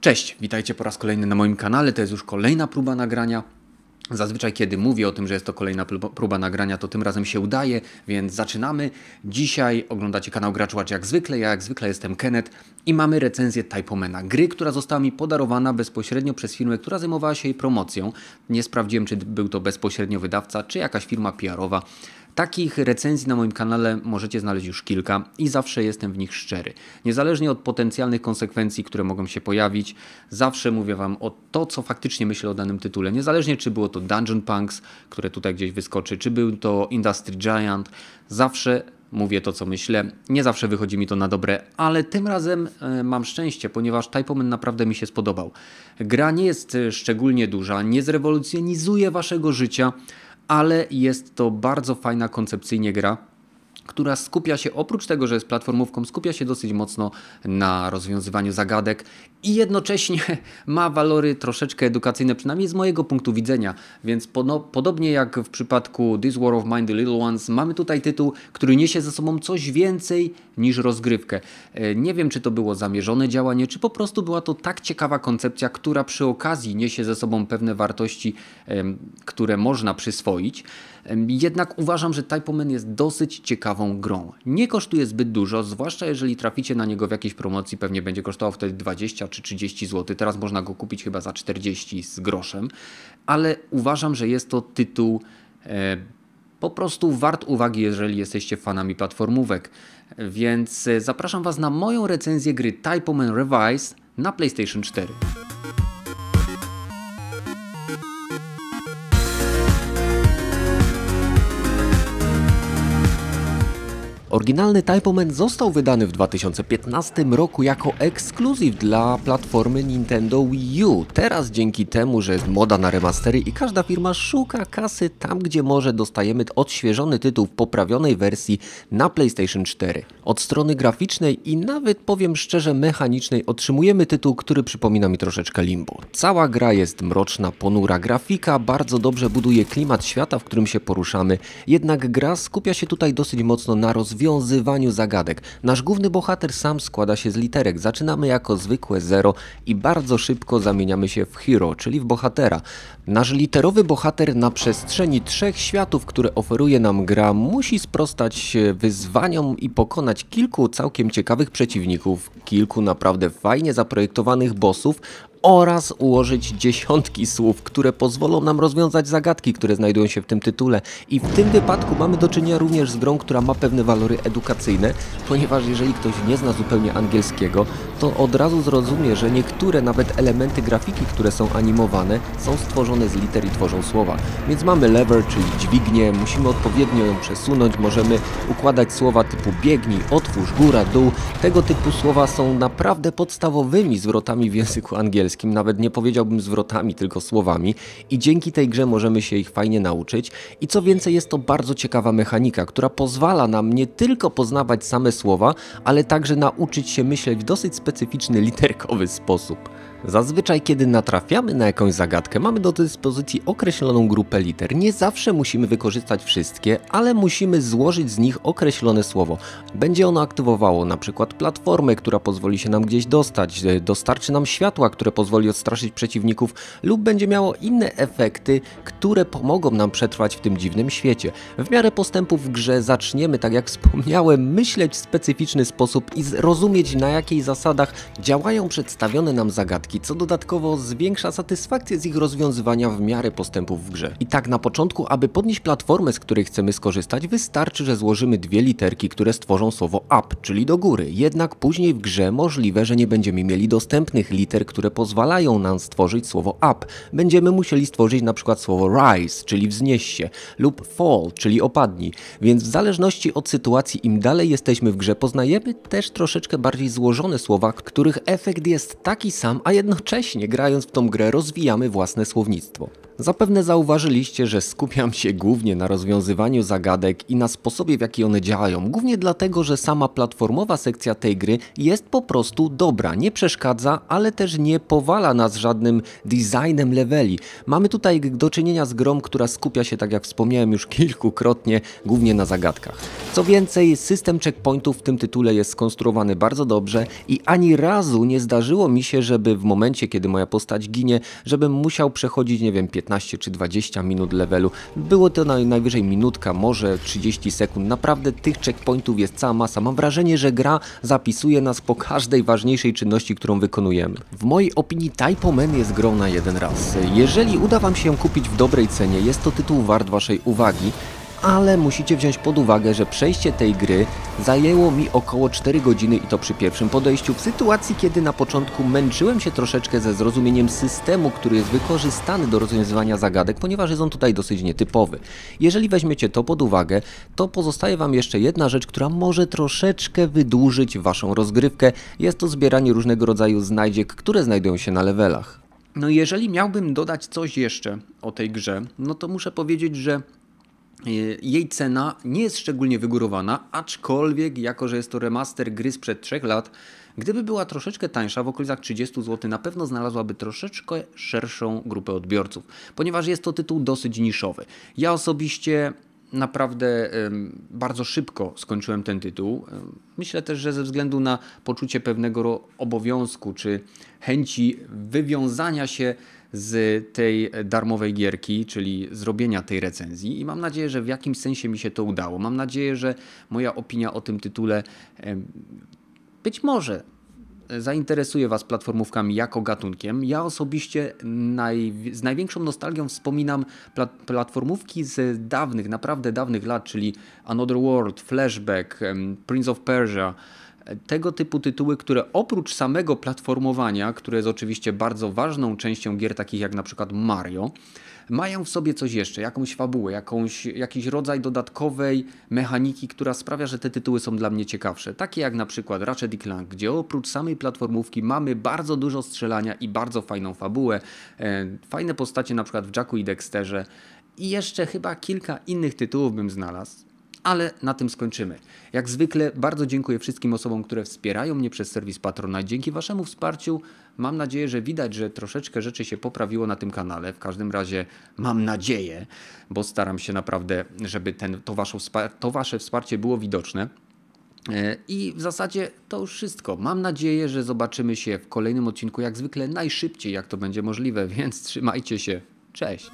Cześć, witajcie po raz kolejny na moim kanale. To jest już kolejna próba nagrania. Zazwyczaj, kiedy mówię o tym, że jest to kolejna próba nagrania, to tym razem się udaje, więc zaczynamy. Dzisiaj oglądacie kanał Gracz jak zwykle. Ja jak zwykle jestem Kenneth i mamy recenzję Typomena, gry, która została mi podarowana bezpośrednio przez firmę, która zajmowała się jej promocją. Nie sprawdziłem, czy był to bezpośrednio wydawca, czy jakaś firma PR-owa. Takich recenzji na moim kanale możecie znaleźć już kilka i zawsze jestem w nich szczery. Niezależnie od potencjalnych konsekwencji, które mogą się pojawić, zawsze mówię Wam o to, co faktycznie myślę o danym tytule. Niezależnie czy było to Dungeon Punks, które tutaj gdzieś wyskoczy, czy był to Industry Giant, zawsze mówię to, co myślę. Nie zawsze wychodzi mi to na dobre, ale tym razem e, mam szczęście, ponieważ Typoman naprawdę mi się spodobał. Gra nie jest e, szczególnie duża, nie zrewolucjonizuje Waszego życia, ale jest to bardzo fajna koncepcyjnie gra która skupia się, oprócz tego, że jest platformówką, skupia się dosyć mocno na rozwiązywaniu zagadek i jednocześnie ma walory troszeczkę edukacyjne, przynajmniej z mojego punktu widzenia. Więc podobnie jak w przypadku This War of Mine The Little Ones, mamy tutaj tytuł, który niesie ze sobą coś więcej niż rozgrywkę. E, nie wiem, czy to było zamierzone działanie, czy po prostu była to tak ciekawa koncepcja, która przy okazji niesie ze sobą pewne wartości, które można przyswoić. Jednak uważam, że Typoman jest dosyć ciekawą grą. Nie kosztuje zbyt dużo, zwłaszcza jeżeli traficie na niego w jakiejś promocji, pewnie będzie kosztował wtedy 20 czy 30 zł. Teraz można go kupić chyba za 40 z groszem, ale uważam, że jest to tytuł e, po prostu wart uwagi, jeżeli jesteście fanami platformówek. Więc e, zapraszam Was na moją recenzję gry Typoman Revise na PlayStation 4. Oryginalny Typoman został wydany w 2015 roku jako ekskluzyw dla platformy Nintendo Wii U. Teraz dzięki temu, że jest moda na remastery i każda firma szuka kasy tam, gdzie może, dostajemy odświeżony tytuł w poprawionej wersji na PlayStation 4. Od strony graficznej i nawet powiem szczerze mechanicznej otrzymujemy tytuł, który przypomina mi troszeczkę Limbo. Cała gra jest mroczna, ponura grafika, bardzo dobrze buduje klimat świata, w którym się poruszamy, jednak gra skupia się tutaj dosyć mocno na rozwiązaniu rozwiązywaniu zagadek. Nasz główny bohater sam składa się z literek. Zaczynamy jako zwykłe zero i bardzo szybko zamieniamy się w hero, czyli w bohatera. Nasz literowy bohater na przestrzeni trzech światów, które oferuje nam gra, musi sprostać wyzwaniom i pokonać kilku całkiem ciekawych przeciwników, kilku naprawdę fajnie zaprojektowanych bossów oraz ułożyć dziesiątki słów, które pozwolą nam rozwiązać zagadki, które znajdują się w tym tytule. I w tym wypadku mamy do czynienia również z grą, która ma pewne walory edukacyjne, ponieważ jeżeli ktoś nie zna zupełnie angielskiego, to od razu zrozumie, że niektóre nawet elementy grafiki, które są animowane, są stworzone z liter i tworzą słowa. Więc mamy lever, czyli dźwignię, musimy odpowiednio ją przesunąć, możemy układać słowa typu biegnij, otwórz, góra, dół. Tego typu słowa są naprawdę podstawowymi zwrotami w języku angielskim angielskim, nawet nie powiedziałbym zwrotami, tylko słowami i dzięki tej grze możemy się ich fajnie nauczyć i co więcej jest to bardzo ciekawa mechanika, która pozwala nam nie tylko poznawać same słowa, ale także nauczyć się myśleć w dosyć specyficzny literkowy sposób. Zazwyczaj, kiedy natrafiamy na jakąś zagadkę, mamy do dyspozycji określoną grupę liter. Nie zawsze musimy wykorzystać wszystkie, ale musimy złożyć z nich określone słowo. Będzie ono aktywowało na przykład platformę, która pozwoli się nam gdzieś dostać, e, dostarczy nam światła, które pozwoli odstraszyć przeciwników, lub będzie miało inne efekty, które pomogą nam przetrwać w tym dziwnym świecie. W miarę postępu w grze zaczniemy, tak jak wspomniałem, myśleć w specyficzny sposób i zrozumieć na jakich zasadach działają przedstawione nam zagadki co dodatkowo zwiększa satysfakcję z ich rozwiązywania w miarę postępów w grze. I tak na początku, aby podnieść platformę, z której chcemy skorzystać, wystarczy, że złożymy dwie literki, które stworzą słowo up, czyli do góry. Jednak później w grze możliwe, że nie będziemy mieli dostępnych liter, które pozwalają nam stworzyć słowo up. Będziemy musieli stworzyć na przykład słowo rise, czyli wznieś się, lub fall, czyli opadnij. Więc w zależności od sytuacji, im dalej jesteśmy w grze, poznajemy też troszeczkę bardziej złożone słowa, których efekt jest taki sam, a jednocześnie grając w tą grę rozwijamy własne słownictwo. Zapewne zauważyliście, że skupiam się głównie na rozwiązywaniu zagadek i na sposobie w jaki one działają. Głównie dlatego, że sama platformowa sekcja tej gry jest po prostu dobra. Nie przeszkadza, ale też nie powala nas żadnym designem leveli. Mamy tutaj do czynienia z grą, która skupia się, tak jak wspomniałem już kilkukrotnie, głównie na zagadkach. Co więcej, system checkpointów w tym tytule jest skonstruowany bardzo dobrze i ani razu nie zdarzyło mi się, żeby w momencie, kiedy moja postać ginie, żebym musiał przechodzić, nie wiem, 15 czy 20 minut levelu. Było to najwyżej minutka, może 30 sekund. Naprawdę tych checkpointów jest cała masa. Mam wrażenie, że gra zapisuje nas po każdej ważniejszej czynności, którą wykonujemy. W mojej opinii Typo Man jest grą na jeden raz. Jeżeli uda Wam się ją kupić w dobrej cenie, jest to tytuł wart Waszej uwagi ale musicie wziąć pod uwagę, że przejście tej gry zajęło mi około 4 godziny i to przy pierwszym podejściu, w sytuacji kiedy na początku męczyłem się troszeczkę ze zrozumieniem systemu, który jest wykorzystany do rozwiązywania zagadek, ponieważ jest on tutaj dosyć nietypowy. Jeżeli weźmiecie to pod uwagę, to pozostaje Wam jeszcze jedna rzecz, która może troszeczkę wydłużyć Waszą rozgrywkę. Jest to zbieranie różnego rodzaju znajdziek, które znajdują się na levelach. No jeżeli miałbym dodać coś jeszcze o tej grze, no to muszę powiedzieć, że jej cena nie jest szczególnie wygórowana, aczkolwiek jako, że jest to remaster gry sprzed 3 lat, gdyby była troszeczkę tańsza, w okolicach 30 zł, na pewno znalazłaby troszeczkę szerszą grupę odbiorców, ponieważ jest to tytuł dosyć niszowy. Ja osobiście naprawdę bardzo szybko skończyłem ten tytuł. Myślę też, że ze względu na poczucie pewnego obowiązku czy chęci wywiązania się z tej darmowej gierki, czyli zrobienia tej recenzji i mam nadzieję, że w jakimś sensie mi się to udało. Mam nadzieję, że moja opinia o tym tytule być może zainteresuje Was platformówkami jako gatunkiem. Ja osobiście naj, z największą nostalgią wspominam plat, platformówki z dawnych, naprawdę dawnych lat, czyli Another World, Flashback, Prince of Persia, tego typu tytuły, które oprócz samego platformowania, które jest oczywiście bardzo ważną częścią gier takich jak na przykład Mario, mają w sobie coś jeszcze, jakąś fabułę, jakąś, jakiś rodzaj dodatkowej mechaniki, która sprawia, że te tytuły są dla mnie ciekawsze. Takie jak na przykład Ratchet Clank, gdzie oprócz samej platformówki mamy bardzo dużo strzelania i bardzo fajną fabułę, e, fajne postacie na przykład w Jacku i Dexterze i jeszcze chyba kilka innych tytułów bym znalazł ale na tym skończymy. Jak zwykle bardzo dziękuję wszystkim osobom, które wspierają mnie przez serwis Patronite. Dzięki Waszemu wsparciu mam nadzieję, że widać, że troszeczkę rzeczy się poprawiło na tym kanale. W każdym razie mam nadzieję, bo staram się naprawdę, żeby ten, to, wasze, to Wasze wsparcie było widoczne. E, I w zasadzie to już wszystko. Mam nadzieję, że zobaczymy się w kolejnym odcinku, jak zwykle najszybciej, jak to będzie możliwe, więc trzymajcie się. Cześć!